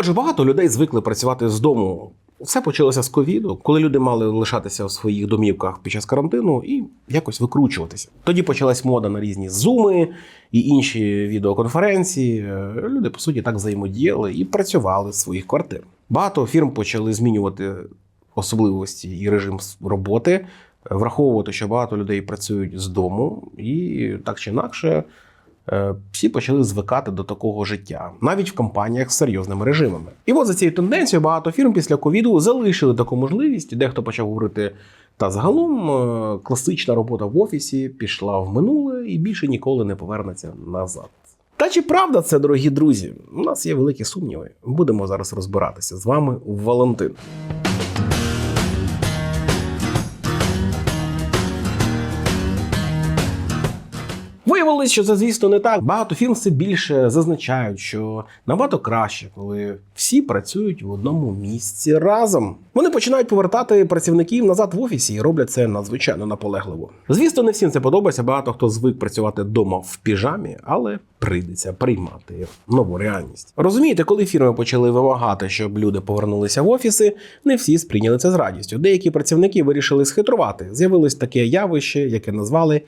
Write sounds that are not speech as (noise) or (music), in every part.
Отже, багато людей звикли працювати з дому. Все почалося з ковіду, коли люди мали лишатися у своїх домівках під час карантину і якось викручуватися. Тоді почалась мода на різні зуми і інші відеоконференції. Е, Люди, по суті, так взаємодіяли і працювали з своїх квартир. Багато фірм почали змінювати особливості і режим роботи, враховувати, що багато людей працюють з дому, і так чи інакше. Е, Всі почали звикати до такого життя, навіть в компаніях з серйозними режимами. І от за цією тенденцією багато фірм після ковіду залишили таку можливість. Дехто почав говорити. Та загалом е, класична робота в офісі пішла в минуле і більше ніколи не повернеться назад. Та чи правда це, дорогі друзі? У нас є великі сумніви. Будемо зараз розбиратися з вами Валентин. Виявилось, що це, звісно, не так. Багато фірм все більше зазначають, що набагато краще, коли всі працюють в одному місці разом. Вони починають повертати працівників назад в офісі і роблять це надзвичайно наполегливо. Звісно, не всім це подобається. Багато хто звик працювати вдома в піжамі, але прийдеться приймати нову реальність. Розумієте, коли фірми почали вимагати, щоб люди повернулися в офіси, не всі сприйняли це з радістю. Деякі працівники вирішили схитрувати. З'явилось таке явище, яке назвали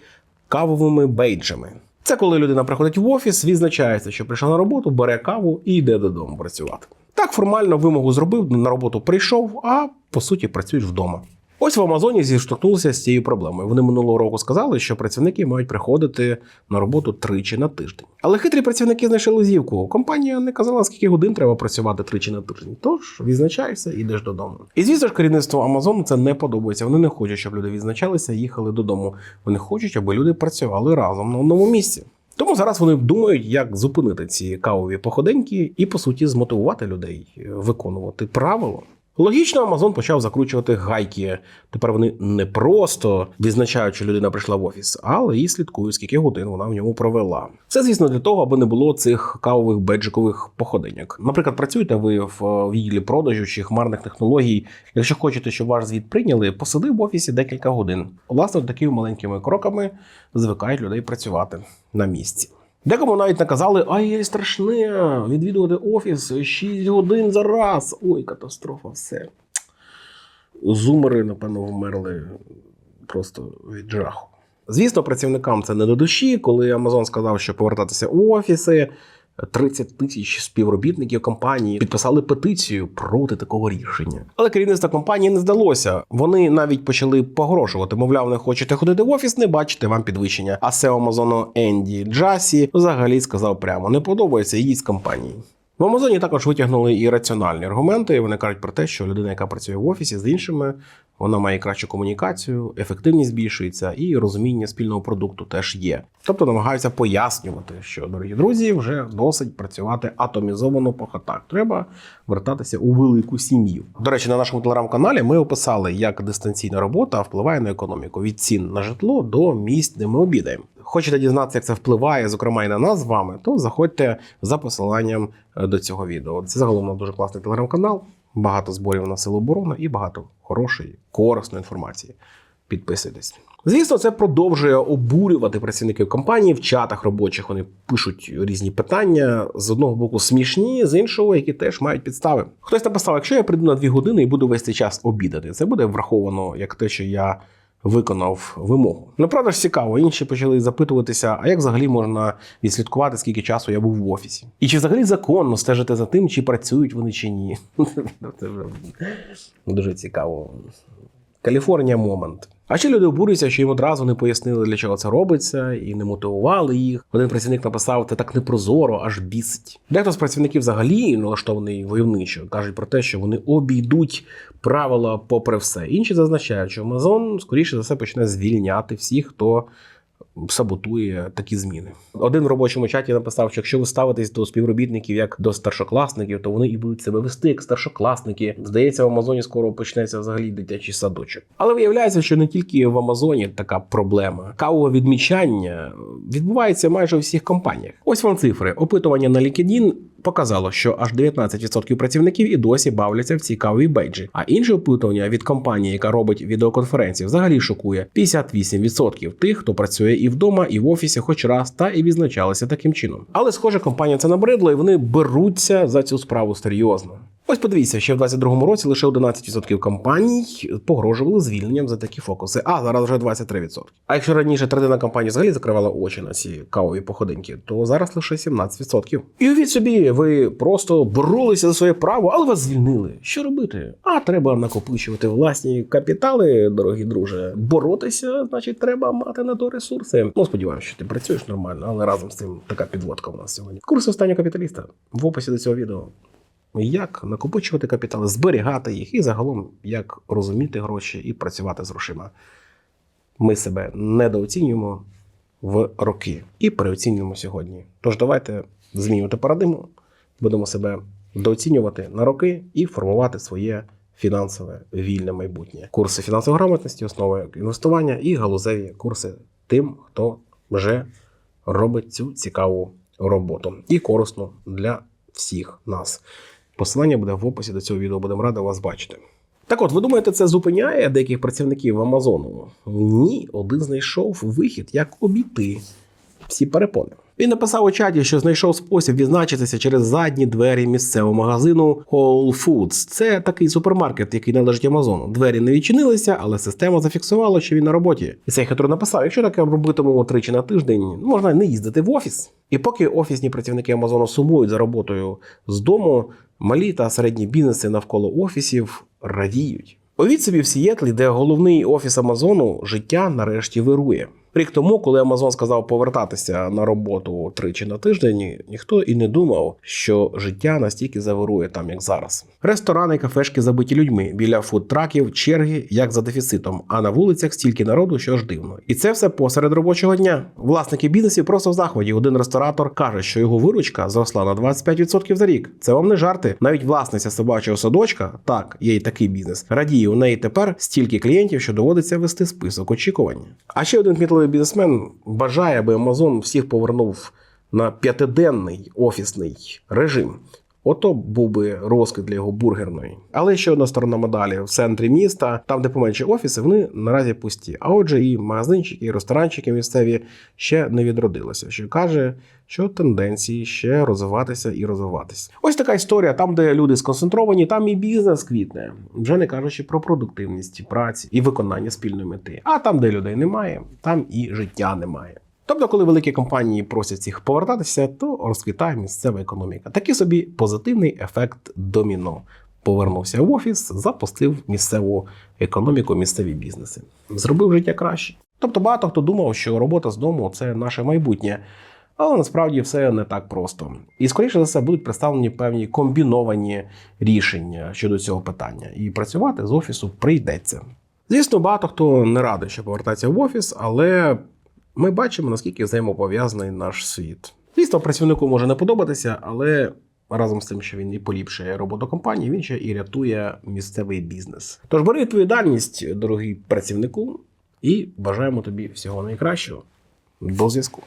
кавовими бейджами. Це коли людина приходить в офіс, відзначається, що прийшла на роботу, бере каву і йде додому працювати. Так формально вимогу зробив, на роботу прийшов, а по суті працюєш вдома. Ось в Амазоні зіштовхнулися з цією проблемою. Вони минулого року сказали, що працівники мають приходити на роботу тричі на тиждень. Але хитрі працівники знайшли лазівку. Компанія не казала, скільки годин треба працювати тричі на тиждень. Тож відзначаєшся і йдеш додому. І звісно ж, керівництво Амазону це не подобається. Вони не хочуть, щоб люди відзначалися і їхали додому. Вони хочуть, аби люди працювали разом на одному місці. Тому зараз вони думають, як зупинити ці кавові походеньки і, по суті, змотивувати людей е, виконувати правило. Логічно, Амазон почав закручувати гайки. Тепер вони не просто відзначають, що людина прийшла в офіс, але і слідкують, скільки годин вона в ньому провела. Це, звісно, для того, аби не було цих кавових беджикових походеньок. Наприклад, працюєте ви в е, відділі продажу чи хмарних технологій. Якщо хочете, щоб ваш звіт прийняли, посиди в офісі декілька годин. Власне, такими маленькими кроками звикають людей працювати на місці. Декому навіть наказали, ай, страшне, відвідувати офіс 6 годин за раз. Ой, катастрофа, все. Зумери, напевно, вмерли просто від жаху. Звісно, працівникам це не до душі, коли Амазон сказав, що повертатися у офіси. 30 тисяч співробітників компанії підписали петицію проти такого рішення. Але керівництво компанії не здалося. Вони навіть почали погрожувати. Мовляв, не хочете ходити в офіс, не бачите вам підвищення. А SEO Амазону Енді Джасі взагалі сказав прямо: не подобається їй з компанії. В Амазоні також витягнули і раціональні аргументи. Вони кажуть про те, що людина, яка працює в офісі з іншими, вона має кращу комунікацію, ефективність збільшується, і розуміння спільного продукту теж є. Тобто намагаються пояснювати, що дорогі друзі, вже досить працювати атомізовано по хатах. Треба вертатися у велику сім'ю. До речі, на нашому телеграм-каналі ми описали, як дистанційна робота впливає на економіку від цін на житло до місць, де ми обідаємо. Хочете дізнатися, як це впливає, зокрема і на нас з вами, то заходьте за посиланням е, до цього відео. Це загалом дуже класний телеграм-канал, багато зборів на силу оборони і багато хорошої, корисної інформації. Підписуйтесь. Звісно, це продовжує обурювати працівників компанії в чатах робочих. Вони пишуть різні питання з одного боку смішні, з іншого, які теж мають підстави. Хтось написав, якщо я прийду на дві години і буду весь цей час обідати, це буде враховано як те, що я виконав вимогу. Ну, правда ж цікаво, інші почали запитуватися, а як взагалі можна відслідкувати, скільки часу я був в офісі? І чи взагалі законно стежити за тим, чи працюють вони чи ні? (laughs) Це вже дуже цікаво. Каліфорнія момент. А ще люди обурюються, що їм одразу не пояснили, для чого це робиться, і не мотивували їх. Один працівник написав, це так непрозоро, аж бісить. Дехто з працівників взагалі налаштований войовничо, кажуть про те, що вони обійдуть правила попри все. Інші зазначають, що Amazon, скоріше за все, почне звільняти всіх, хто саботує такі зміни. Один в робочому чаті написав, що якщо ви ставитесь до співробітників як до старшокласників, то вони і будуть себе вести як старшокласники. Здається, в Амазоні скоро почнеться взагалі дитячий садочок. Але виявляється, що не тільки в Амазоні така проблема. Кавове відмічання відбувається майже у всіх компаніях. Ось вам цифри. Опитування на LinkedIn показало, що аж 19% працівників і досі бавляться в цікаві бейджі. А інше опитування від компанії, яка робить відеоконференції, взагалі шокує 58% тих, хто працює і вдома, і в офісі, хоч раз, та і відзначалися таким чином. Але схоже, компанія це набридла, і вони беруться за цю справу серйозно. Ось подивіться, ще в 22-му році лише 11% компаній погрожували звільненням за такі фокуси, а зараз вже 23%. А якщо раніше третина компаній взагалі закривала очі на ці кавові походинки, то зараз лише 17%. І уявіть собі, ви просто боролися за своє право, але вас звільнили. Що робити? А треба накопичувати власні капітали, дорогі друже. Боротися, значить, треба мати на то ресурси. Ну, сподіваюся, що ти працюєш нормально, але разом з тим така підводка у нас сьогодні. Курси останнього капіталіста в описі до цього відео як накопичувати капітали, зберігати їх і загалом як розуміти гроші і працювати з грошима. Ми себе недооцінюємо в роки і переоцінюємо сьогодні. Тож давайте змінювати парадигму, будемо себе дооцінювати на роки і формувати своє фінансове вільне майбутнє. Курси фінансової грамотності, основи інвестування і галузеві курси тим, хто вже робить цю цікаву роботу і корисну для всіх нас. Посилання буде в описі до цього відео, будемо раді вас бачити. Так от, ви думаєте, це зупиняє деяких працівників Амазону? Ні, один знайшов вихід, як обійти всі перепони. Він написав у чаті, що знайшов спосіб відзначитися через задні двері місцевого магазину Whole Foods. Це такий супермаркет, який належить Амазону. Двері не відчинилися, але система зафіксувала, що він на роботі. І цей хитро написав: якщо таке робитимемо тричі на тиждень, можна не їздити в офіс. І поки офісні працівники Амазону сумують за роботою з дому, малі та середні бізнеси навколо офісів радіють. Уявіть собі в Сієтлі, де головний офіс Амазону життя нарешті вирує. Рік тому, коли Амазон сказав повертатися на роботу тричі на тиждень, ніхто і не думав, що життя настільки завирує там, як зараз. Ресторани, кафешки забиті людьми біля фудтраків, черги як за дефіцитом, а на вулицях стільки народу, що ж дивно. І це все посеред робочого дня. Власники бізнесів просто в заході. Один ресторатор каже, що його виручка зросла на 25% за рік. Це вам не жарти. Навіть власниця собачого садочка, так, є й такий бізнес, радіє у неї тепер стільки клієнтів, що доводиться вести список очікування. А ще один кмітливий бізнесмен бажає, аби Амазон всіх повернув на п'ятиденний офісний режим. Ото був би розкид для його бургерної. Але ще одна сторона медалі в центрі міста, там, де поменше офіси, вони наразі пусті. А отже, і магазинчики, і ресторанчики місцеві ще не відродилися, що каже, що тенденції ще розвиватися і розвиватися. Ось така історія. Там, де люди сконцентровані, там і бізнес квітне, вже не кажучи про продуктивність праці і виконання спільної мети. А там, де людей немає, там і життя немає. Тобто, коли великі компанії просять їх повертатися, то розквітає місцева економіка. Такий собі позитивний ефект доміно. Повернувся в офіс, запустив місцеву економіку, місцеві бізнеси, зробив життя краще. Тобто багато хто думав, що робота з дому це наше майбутнє, але насправді все не так просто. І скоріше за все будуть представлені певні комбіновані рішення щодо цього питання, і працювати з офісу прийдеться. Звісно, багато хто не радий, що повертається в офіс, але ми бачимо, наскільки взаємопов'язаний наш світ. Звісно, працівнику може не подобатися, але разом з тим, що він і поліпшує роботу компанії, він ще і рятує місцевий бізнес. Тож бери відповідальність, дорогий працівнику, і бажаємо тобі всього найкращого. До зв'язку.